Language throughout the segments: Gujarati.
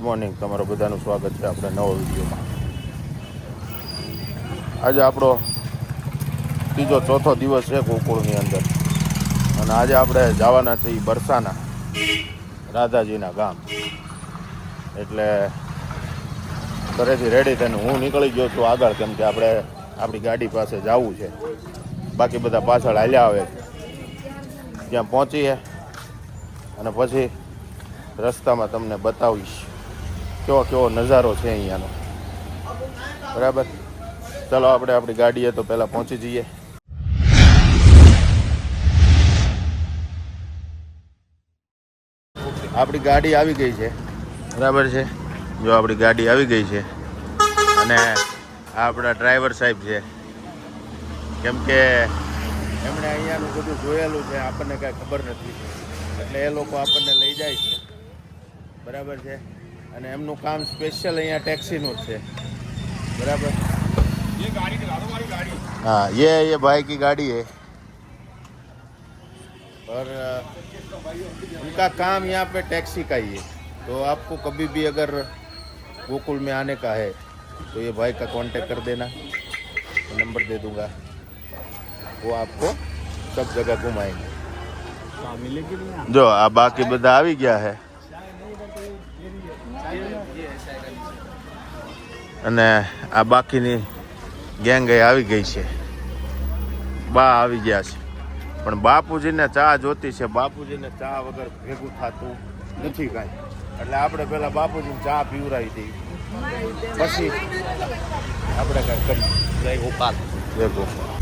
ગુડ મોર્નિંગ તમારું બધાનું સ્વાગત છે આપણે નવો વિડીયોમાં. આજે આપણો ત્રીજો ચોથો દિવસ છે ગોકુળની અંદર. અને આજે આપણે જવાના છે એ બરસાના, રાધાજીના ગામ. એટલે ઘરેથી રેડી થઈને હું નીકળી ગયો છું આગળ, કેમ કે આપણે આપણી ગાડી પાસે જવું છે. બાકી બધા પાછળ હાલ્યા આવે ત્યાં પહોંચીએ અને પછી રસ્તામાં તમને બતાવીશ. કેવો કેવો નજારો છે અહીંયાનો. બરાબર? ચાલો આપણે આપણી ગાડીએ તો પહેલાં પહોંચી જઈએ. આપણી ગાડી આવી ગઈ છે. બરાબર છે? જો આપણી ગાડી આવી ગઈ છે. અને આપણા ડ્રાઈવર સાહેબ છે. કેમ કે એમણે અહીંયાનું બધું જોયેલું છે, આપણને કાંઈ ખબર નથી. એટલે એ લોકો આપણને લઈ જાય છે. બરાબર છે? અને એમનું કામ સ્પેશિયલ અહીંયા ટેક્સીનું જ છે બરાબર हाँ ये ये भाई की गाड़ी है और अ, उनका काम यहाँ पे टैक्सी का ही है तो आपको कभी भी अगर गोकुल में आने का है तो ये भाई का कांटेक्ट कर देना नंबर दे दूंगा वो आपको सब जगह घुमाएंगे જો આ બાકી બધા આવી ગયા છે અને આ બાકીની ગેંગ એ આવી ગઈ છે બા આવી ગયા છે પણ બાપુજીને ચા જોતી છે બાપુજીને ચા વગર ભેગું થતું નથી કાંઈ એટલે આપણે પેલા બાપુજીને ચા પીવરાવી દઈએ પછી આપણે કાંઈ કરીએ જય ગોપાલ જય ગોપાલ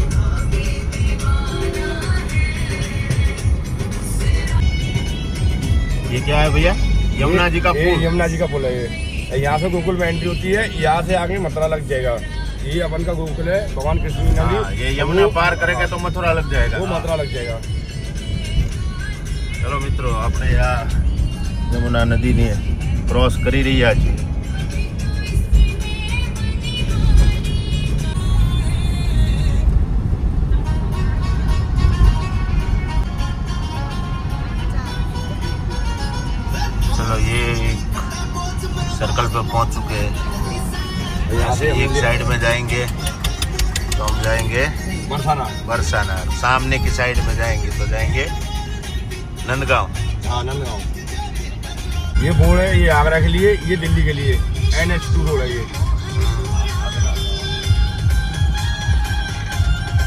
ये क्या है भैया यमुना जी का ये पुल यमुना जी का पुल है ये यहाँ से गोकुल में एंट्री होती है यहाँ से आगे मथुरा लग जाएगा ये अपन का गोकुल है भगवान कृष्ण की हाँ, नदी ये यमुना पार करेंगे तो मथुरा लग जाएगा वो मथुरा लग जाएगा ચલો મિત્રો આપણે આ યમુના નદીને ક્રોસ કરી રહ્યા છીએ से एक साइड में जाएंगे तो हम जाएंगे बरसाना बरसाना सामने की साइड में जाएंगे तो जाएंगे नंदगांव हाँ नंदगांव ये बोर्ड है ये आगरा के लिए ये दिल्ली के लिए एन एच टू रोड है ये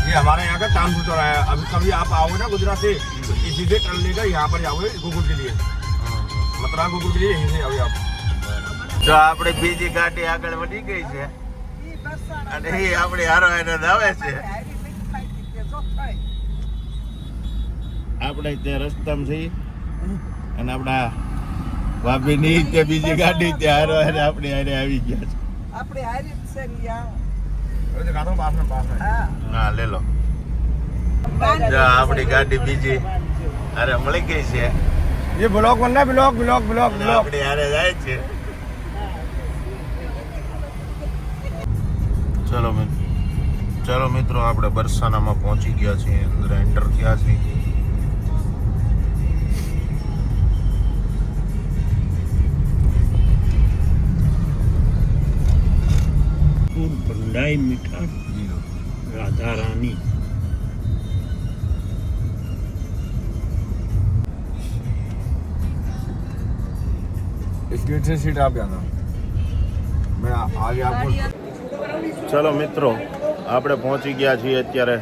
ये हमारे यहाँ का तानपुर चौराहा है अभी कभी आप आओगे ना गुजरात से तो इसी से टर्न लेकर यहाँ पर जाओगे गोकुल के लिए मथुरा गोकुल के लिए यहीं से आओगे आप જો આપણે બીજી ગાડી આગળ વધી ગઈ છે અને એ આપણે હારો એને આવે છે. આપણે તે રસ્તામાં છીએ અને આપણા ભાભી ની કે બીજી ગાડી તે હારો હારે આપણે હારે આવી ગયા છે. આપણે હારી છે ને કાતો હા. લે આપણી ગાડી બીજી. અરે મળી ગઈ છે. એ બ્લોક બનના બ્લોક બ્લોક બ્લોક બ્લોક. આપણી હારે જાય છે. ચલો મિત્રો ચલો મિત્રો આપણે બરસાનામાં પહોંચી ગયા છીએ અંદર એન્ટર થયા છીએ ભંડાઈ મીઠા રાધા રાની इस गेट से सीट आप जाना मैं आ- आगे आपको ચલો મિત્રો આપણે પહોંચી ગયા છીએ અત્યારે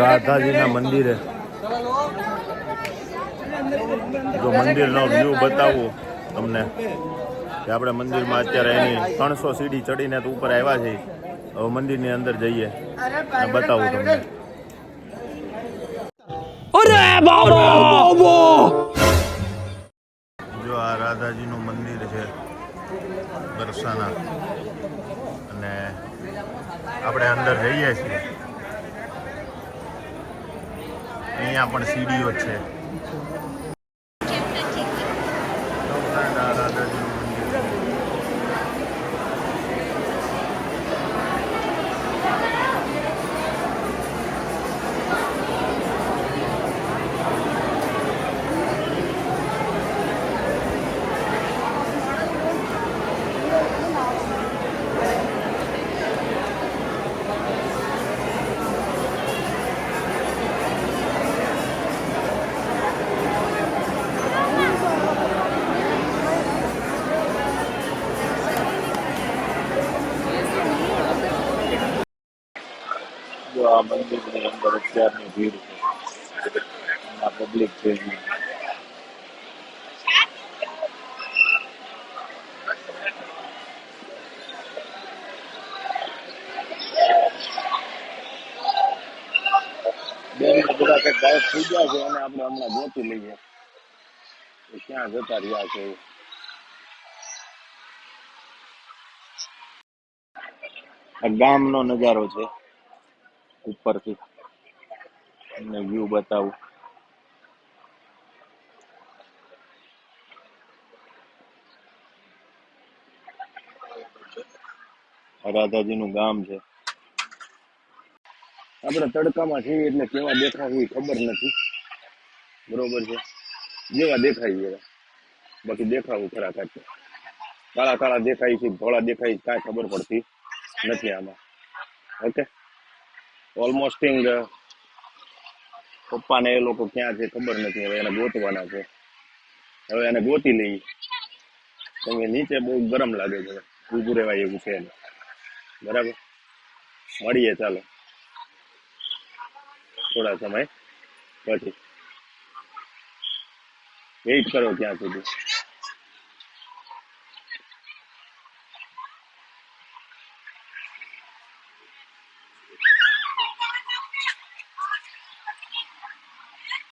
રાધાજીના મંદિરે. જો મંદિરનો વ્યૂ બતાવું તમને કે આપણે મંદિરમાં અત્યારે એની ત્રણસો સીડી ચડીને તો ઉપર આવ્યા છે હવે મંદિરની અંદર જઈએ. બતાવું તમને. જો આ રાધાજીનું મંદિર છે બરસાના. અને આપણે અંદર જઈએ છીએ. અહીંયા પણ સીડીઓ છે. આ મંદિરની અંદર અત્યારની ભીડ છે આ પબ્લિક છે જી. બેન બધા થઈ ગયા છે અને આપણે હમણાં ગોતી લઈએ ક્યાં જતા રહ્યા છે. આ ગામનો નજારો છે ઉપરથી. તમને વ્યૂ બતાવું. રાધાજીનું ગામ છે. આપણે તડકામાં છીએ એટલે કેવા દેખાય એ ખબર નથી. બરોબર છે. જેવા દેખાય એવા બાકી દેખાવું ખરા કાંઈ કાળા કાળા દેખાય છે ધોળા દેખાય છે, કાંઈ ખબર પડતી નથી આમાં. ઓકે? ઓલમોસ્ટિંગ પપ્પાને એ લોકો ક્યાં છે ખબર નથી. હવે એને ગોતવાના છે. હવે એને ગોતી લઈ. કેમ નીચે બહુ ગરમ લાગે છે. ઊભું રહેવાય એવું છે. બરાબર? મળીએ, ચાલો. થોડા સમય પછી. વેઇટ કરો ત્યાં સુધી.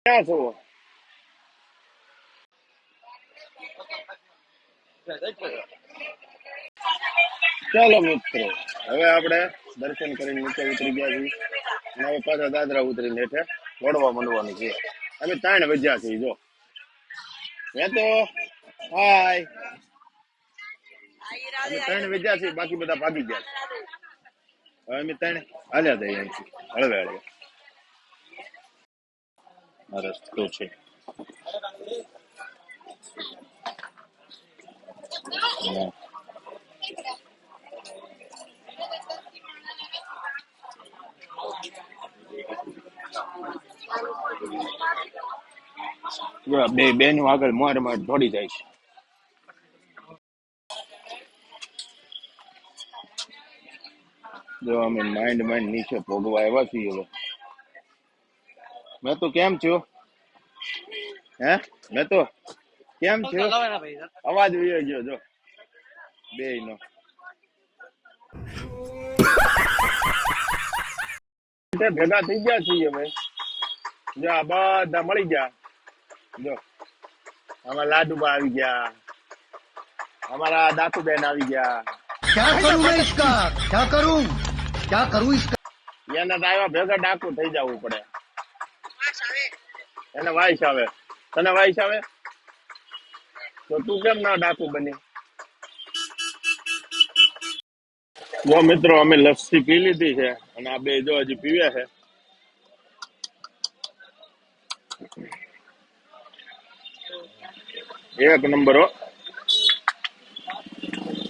ક્યાં છો ચાલો મિત્રો, હવે આપણે દર્શન કરીને નીચે ઉતરી ગયા છીએ. અને હવે પાછા દાદરા ઉતરીને હેઠે વળવા માંડવાનું છે. અમે ત્રણ વજ્યા છીએ, જો. મેં તો, હાય. અમે ત્રણ વજ્યા છીએ, બાકી બધા ભાગી ગયા છે. હવે અમે ત્રણ હાલ્યા જઈએ હળવે હળવે. રસ્તો છે. બે બેનો આગળ મોર મોર દોડી જાય છે. જો અમે માઇન્ડ માઇન્ડ નીચે ભોગવા આવ્યા છીએ હવે મેં તો કેમ છું? હે? મેં તો કેમ છું? અવાજ ઉયો ગયો જો. બે નો ભેગા થઈ ગયા છીએ ભાઈ જો આ બધા મળી ગયા. જો. અમારા લાડુબા આવી ગયા. અમારા દાતુબેન આવી ગયા. ક્યાં કરું મેં ઇસકા? ક્યાં કરું? ક્યાં કરું એના ડાયવા ભેગા ડાકુ થઈ જવું પડે. એને વાઈસ આવે. તને વાઈસ આવે? તો તું કેમ ના ડાકુ બની? જો મિત્રો, અમે લસ્સી પી લીધી છે અને આ બે જો હજી પીવે છે. એક નંબર હો.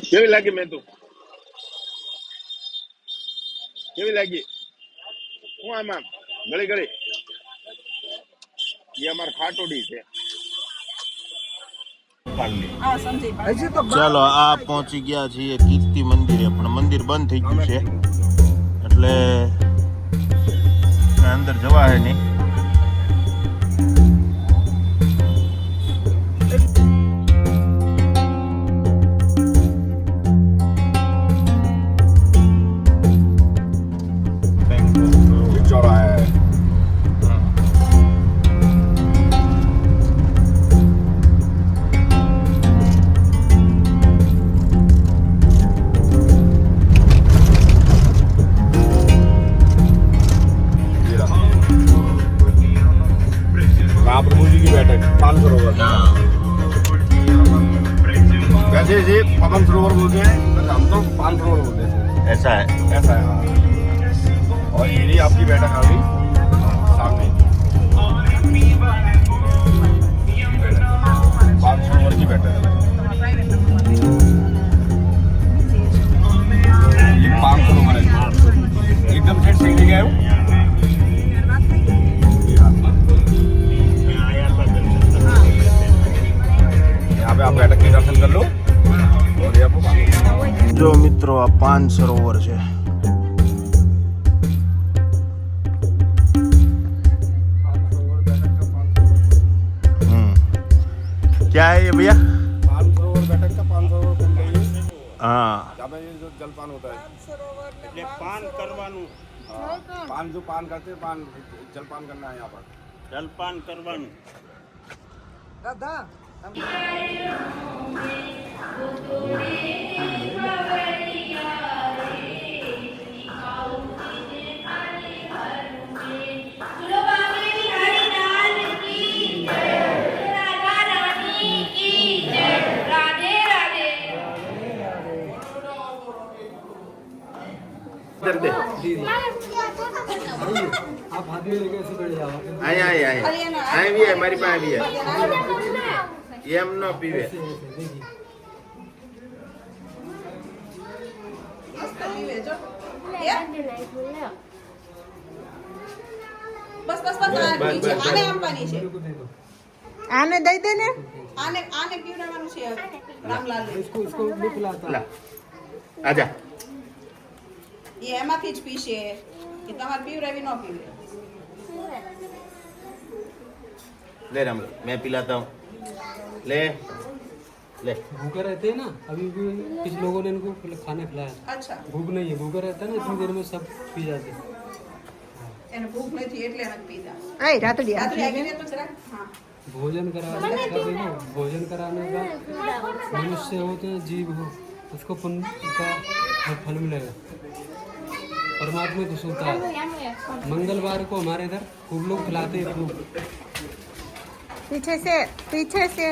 કેવી લાગી મેં તું કેવી લાગી? હું આમ, ગળી ગળી. એ અમાર ખાટોડી છે. ચાલો આ પહોંચી ગયા છીએ કીર્તિ મંદિરે પણ મંદિર બંધ થઈ ગયું છે. એટલે અંદર જવા હે નહીં. માન સરોવર છે क्या है ये भैया हाँ जो जलपान होता है पान करवानू पान जो पान करते हैं पान जलपान करना है यहाँ पर जलपान करवानू दादा कर दे आप हाथ में लेके ऐसे बैठ जाओ आए आए आए। आए भी है, हमारी पाए भी है। ये हम नौ पीवे। બસ બસ બસ આને આપવાની છે. આને દઈ દે ને? આને આને પીવડાવવાનું છે. રામલાલ. ઇસકો ઇસકો બુક લાતા આજા એ એમાંથી જ પીશે કે તમારે પીવરાવી ન પીવરે લે રામલાલ મેં પીલાતા હું. લે. ले भूखे रहते हैं ना अभी भी कुछ लोगों ने इनको खाना खिलाया અચ્છા भूख नहीं है भूखे रहता है ना इतनी देर में सब पी जाते हैं એને ભૂખ નથી એટલે નથી પીધા આય રાતડી રાત્રે આવી રહે તો જરાક હા भोजन कराने का देखो भोजन कराने का मनुष्य होते हैं जीव हो उसको पुण्य का फल- फल मिलेगा परमात्मा खुश होता है मंगलवार को हमारे इधर खूब लोग खिलाते हैं खूब પીછે છે પીછે છે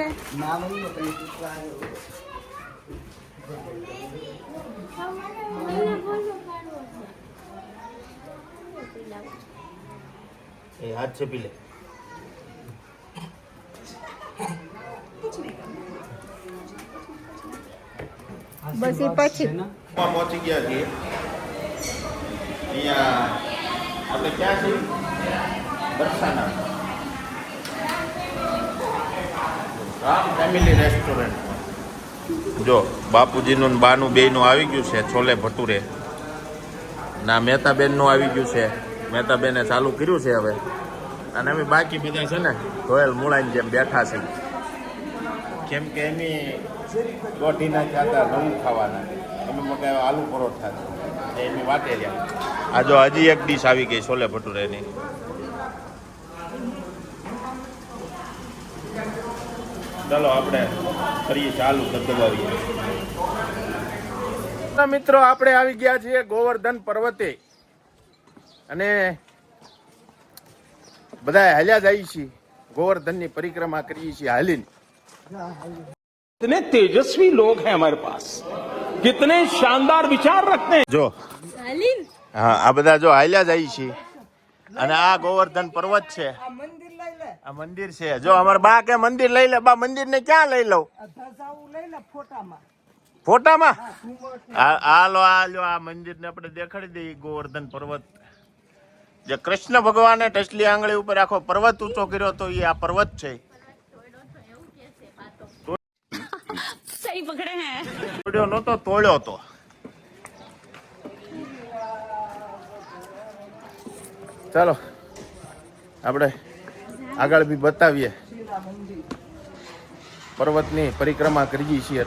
ए, हाथ से पी ले બસ એ પછી है ना પહોંચી ગયા છીએ અહીંયા આપણે ક્યાં છીએ બરસાના રામ ફેમિલી રેસ્ટોરન્ટ. જો બાપુજીનું બાનું બેયનું આવી ગયું છે છોલે ભટુરે. ના મહેતાબેનનું આવી ગયું છે. મહેતાબેને ચાલુ કર્યું છે હવે. અને અમે બાકી બધા છે ને ધોયેલ મૂળાની જેમ બેઠા છે કેમ કે એની દોઢીના ચાતા નવું ખાવાના. અમે મગાવ્યા આલુ પરોઠા. છે એની વાટે રહ્યા. આ જો હજી એક ડીશ આવી ગઈ છોલે ભટુરેની. ચાલો આપણે કરીએ ચાલુ દબાવીએ મિત્રો આપણે આવી ગયા છીએ ગોવર્ધન પર્વતે અને બધા હાલ્યા જાય છીએ ગોવર્ધનની પરિક્રમા કરીએ છીએ હાલીને कितने तेजस्वी लोग हैं हमारे पास कितने शानदार विचार रखते हैं જો હા આ બધા જો હાલ્યા જાય છે અને આ ગોવર્ધન પર્વત છે આ મંદિર છે. જો અમાર બા કે મંદિર લઈ લે બા મંદિર ને ક્યાં લઈ લઉં? લઈ લે ફોટામાં. ફોટામાં? હાલો હાલો આ મંદિર ને આપણે દેખાડી દઈએ ગોવર્ધન પર્વત. જે કૃષ્ણ ભગવાને ટચલી આંગળી ઉપર આખો પર્વત ઊંચો કર્યો તો એ આ પર્વત છે. સહી તો ચાલો આપણે આગળ બી બતાવીએ. પર્વતની પરિક્રમા કરીએ છીએ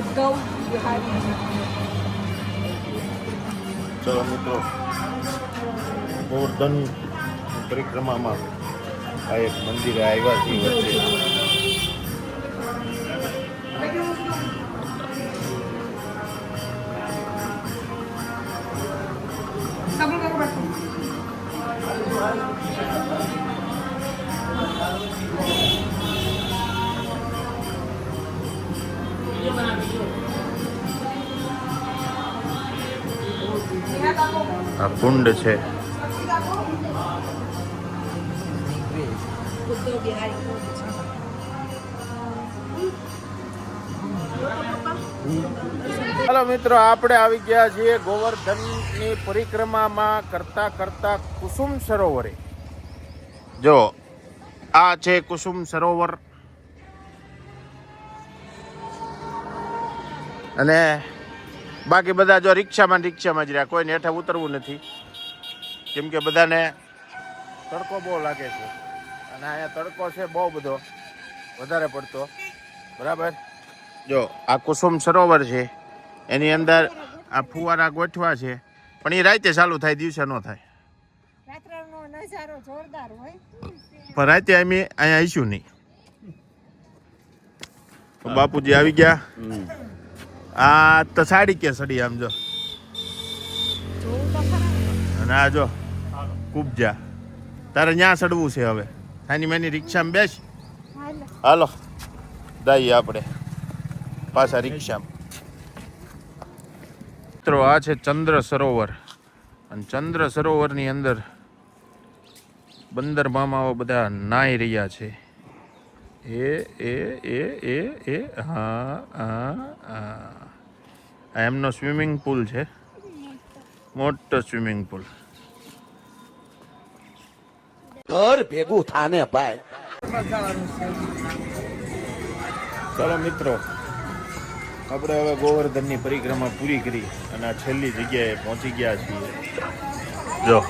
ઉદ્ધવ ચલો મિત્રો ગોવર્ધન પરિક્રમામાં આ એક મંદિરે આવ્યા છીએ વચ્ચે. આ કુંડ છે. ચાલો મિત્રો આપણે આવી ગયા છીએ ગોવર્ધનની પરિક્રમામાં કરતા કરતા કુસુમ સરોવરે. જો આ છે કુસુમ સરોવર. અને બાકી બધા જો રિક્ષામાં રિક્ષામાં જ રહ્યા કોઈને હેઠા ઉતરવું નથી. કેમ કે બધાને તડકો બહુ લાગે છે. અને અહીંયા તડકો છે બહુ બધો વધારે પડતો. બરાબર? જો આ કુસુમ સરોવર છે એની અંદર આ ફુવારા ગોઠવા છે પણ એ રાતે ચાલુ થાય દિવસે ન થાય. રાત્રનો નજારો જોરદાર હોય. પણ રાતે અમે અહીંયા આવીશું નહીં. તો બાપુજી આવી ગયા. આ તો સાડી કે સડી આમ જો. અને આ જો, કુબજા. તારે ન્યા ચડવું છે હવે? નાની મેની રિક્ષામાં બેસ. હાલો. દઈએ આપણે. પાછા રિક્ષામાં. મિત્રો, આ છે ચંદ્ર સરોવર. અને ચંદ્ર સરોવરની અંદર બંદર મામાઓ બધા નાહી રહ્યા છે. એ એ એ એ એ, હા હા હા. આ એમનો સ્વિમિંગ પુલ છે. મોટો સ્વિમિંગ પુલ. ઘર ભેગું થાને ભાઈ. ચાલો મિત્રો આપણે હવે ગોવર્ધનની પરિક્રમા પૂરી કરી અને આ છેલ્લી જગ્યાએ પહોંચી ગયા છીએ. જો.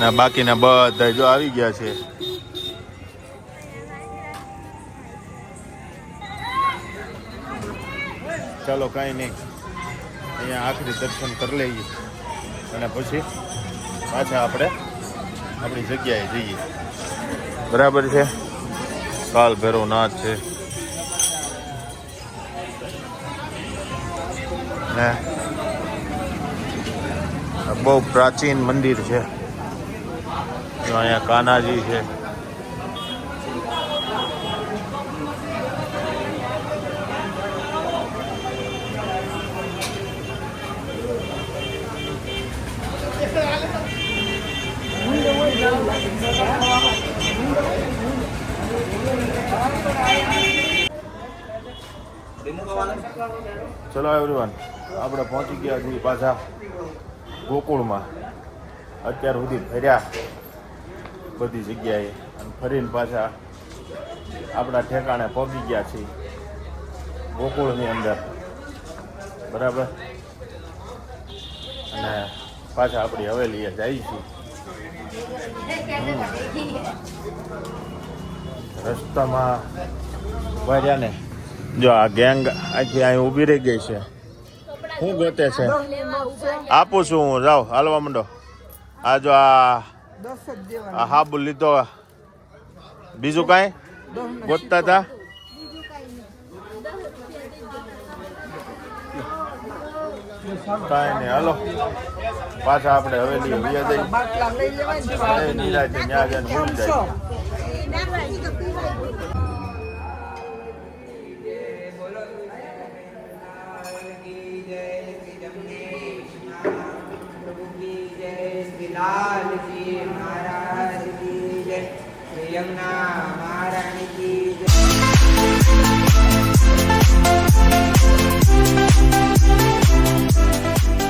ના બાકીના બધા જો આવી ગયા છે. ચાલો કાંઈ નહીં. અહીંયા આખરી દર્શન કરી લઈએ. અને પછી પાછા આપણે આપણી જગ્યાએ જઈએ. બરાબર છે? કાલ ભૈરવ નાથ છે. ને બહુ પ્રાચીન મંદિર છે. અહીંયા કાનાજી છે. ચલો એવરીવન આપણે પહોંચી ગયા છીએ પાછા ગોકુળમાં. અત્યાર સુધી ફર્યા બધી જગ્યાએ અને ફરીને પાછા આપણા ઠેકાણે પહોંચી ગયા છીએ ગોકુળની અંદર. બરાબર? અને પાછા આપણી હવેલીએ જઈએ છીએ. રસ્તામાં ભર્યા ને જો આ ગેંગ આખી અહીં ઊભી રહી ગઈ છે. શું ગોતે છે. આપું છું હું. જાઓ, હાલવા માંડો. આ જો આ આ હાબુ લીધો. બીજું કાંઈ? ગોતતા હતા? કાંઈ નહીં હાલો. પાછા આપણે હવે વ્યા ત્યાં